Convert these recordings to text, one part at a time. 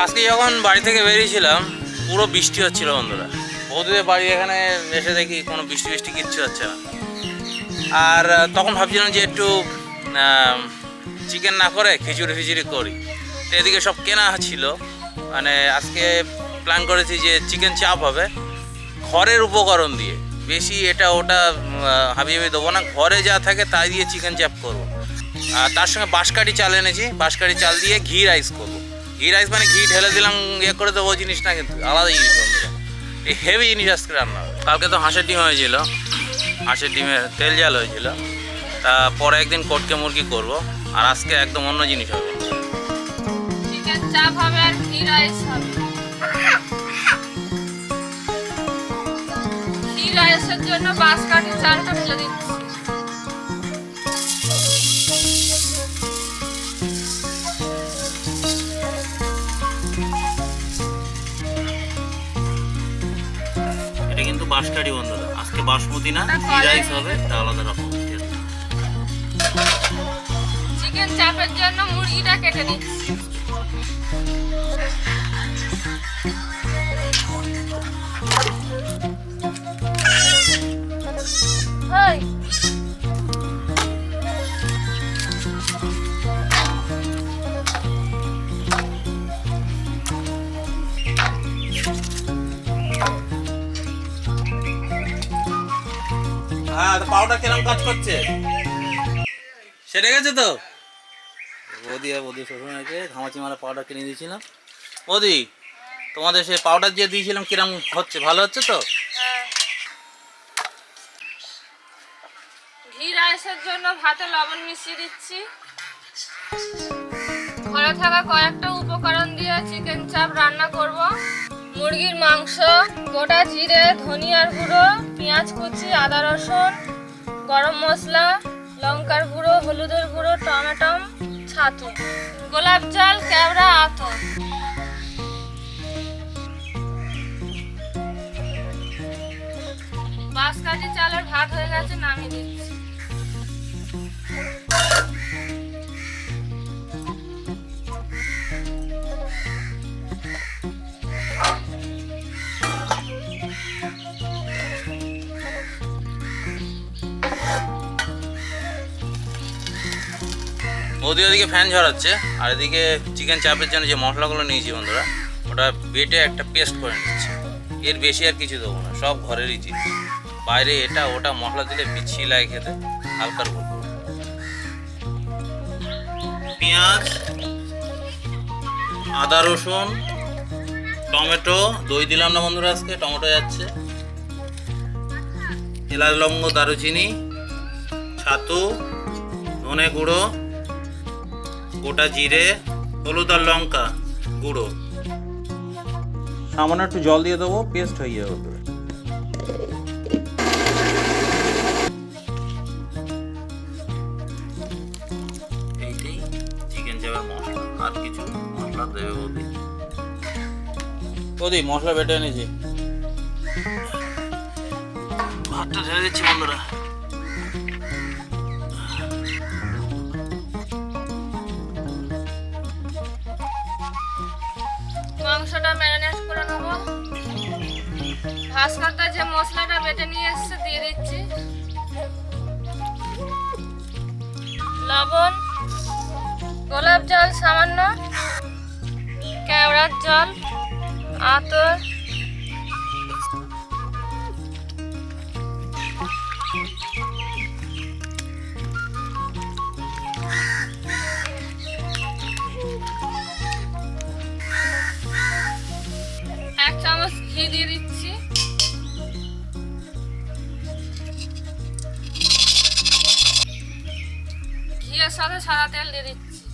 আজকে যখন বাড়ি থেকে বেরিয়েছিলাম, পুরো বৃষ্টি হচ্ছিল বন্ধুরা। বৌদিদের বাড়ি এখানে এসে দেখি কোনো বৃষ্টি বৃষ্টি কিচ্ছু হচ্ছে না। আর তখন ভাবছিলাম যে একটু চিকেন না করে খিচুড়ি ফিচুড়ি করি। তো এদিকে সব কেনা ছিল। মানে আজকে প্ল্যান করেছি যে চিকেন চাপ হবে। ঘরের উপকরণ দিয়ে। বেশি এটা ওটা হাবি হাবি দেবো না। ঘরে যা থাকে তাই দিয়ে চিকেন চাপ করব। আর তার সঙ্গে বাঁশকাঠি চাল এনেছি। বাঁশকাঠি চাল দিয়ে ঘি রাইস করব। ঘি রাইস মানে ঘি ঢেলে দিলাম ইয়ে করে দেবো জিনিস না কিন্তু আলাদা জিনিস এই হেভি জিনিস আজকে রান্না। কালকে তো হাঁসের ডিম হয়েছিল, হাঁসের ডিমের তেল জাল হয়েছিল। তা পরে একদিন কটকে মুরগি করব, আর আজকে একদম অন্য জিনিস হবে। চালটা ঢেলে দিচ্ছি বন্ধ বন্ধুরা আজকে বাসমতি না কি রাইস হবে তা আলাদা রকম। চিকেন চাপের জন্য মুরগিটা কেটে দিচ্ছি। পাউডার কিরম কাজ করছে? সেরে গেছে তো? বৌদি আর বৌদি শ্বশুরকে ঘামাচি মারা পাউডার কিনে দিয়েছিলাম বৌদি তোমাদের সে পাউডার যে দিয়েছিলাম কিরম হচ্ছে ভালো হচ্ছে তো? হ্যাঁ। ঘি রাইসের জন্য ভাতে লবণ মিশিয়ে দিচ্ছি। ঘরে থাকা কয়েকটা উপকরণ দিয়ে চিকেন চাপ রান্না করব। মুরগির মাংস গোটা জিরে ধনিয়ার গুঁড়ো পেঁয়াজ কুচি আদা রসুন গরম মশলা, লঙ্কার গুঁড়ো, হলুদের গুঁড়ো টমেটো ছাতু, গোলাপ জল, কেওড়া, আতর। বাঁশকাঠি চালের ভাত হয়ে গেছে, নামিয়ে দিচ্ছি। বৌদি ওদিকে ফ্যান ঝরাচ্ছে, আর এদিকে চিকেন চাপের জন্য যে মশলাগুলো নিয়েছি বন্ধুরা, ওটা বেটে একটা পেস্ট করে নিচ্ছে। এর বেশি আর কিছু দেবো না, সব ঘরেরই জিনিস। বাইরে এটা ওটা মশলা দিলে বিচ্ছি লাগে খেতে হালকার করব। পেঁয়াজ, আদা, রসুন, টমেটো, দই দিলাম না বন্ধুরা আজকে, টমেটো যাচ্ছে। এলাচ, লবঙ্গ, দারুচিনি, ছাতু, ধনে গুঁড়ো গোটা জিরে হলুদ আর লঙ্কা গুঁড়ো। সামান্য একটু জল দিয়ে দেবো পেস্ট হয়ে যাবে। এইটাই চিকেন চাপের মশলা। আর কিছু মশলা দেবে বৌদি? বৌদি মশলা বেটে এনেছি। ভাতটা ঢেলে দিচ্ছি বন্ধুরা। মাংসটা ম্যারিনেট করে নেব। ভাস্করটা যে মশলাটা বেটে নিয়ে এসেছে, দিয়ে দিচ্ছি। লবণ, গোলাপ জল সামান্য, কেওড়ার জল, আতর ঘিয়ের সাথে সাদা তেল দিয়ে দিচ্ছি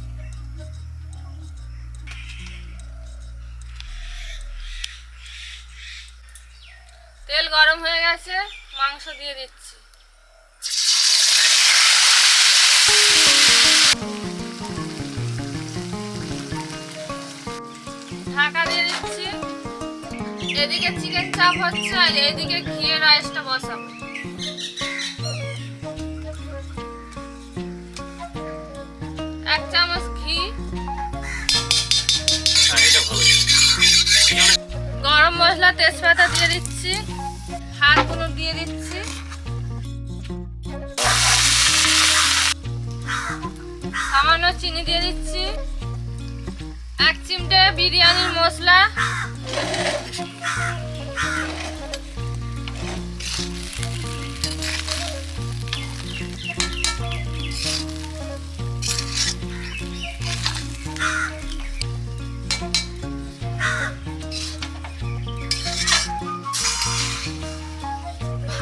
তেল গরম হয়ে গেছে মাংস দিয়ে দিচ্ছি ঢাকা দিয়ে দিচ্ছি এদিকে চিকেন চাপ হচ্ছে আর এদিকে ঘিয়ের রাইসটা বসাবো মশলা, তেজপাতা দিয়ে দিচ্ছি হাতগুলো দিয়ে দিচ্ছি। সামান্য চিনি দিয়ে দিচ্ছি। এক চিমটে বিরিয়ানির মশলা।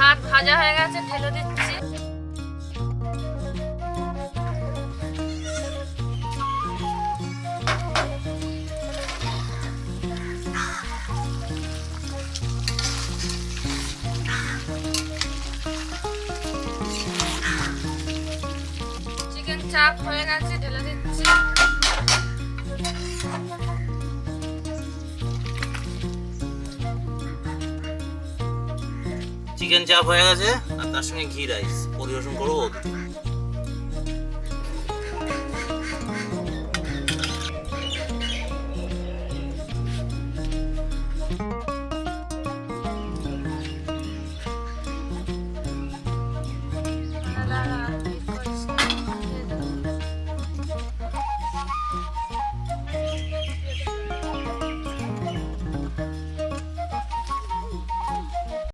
ভাত ভাজা হয়ে গেছে ঢেলে দিচ্ছি। চিকেন চাপ হয়ে গেছে। চিকেন চাপ হয়ে গেছে আর তার সঙ্গে ঘি রাইস পরিবেশন করব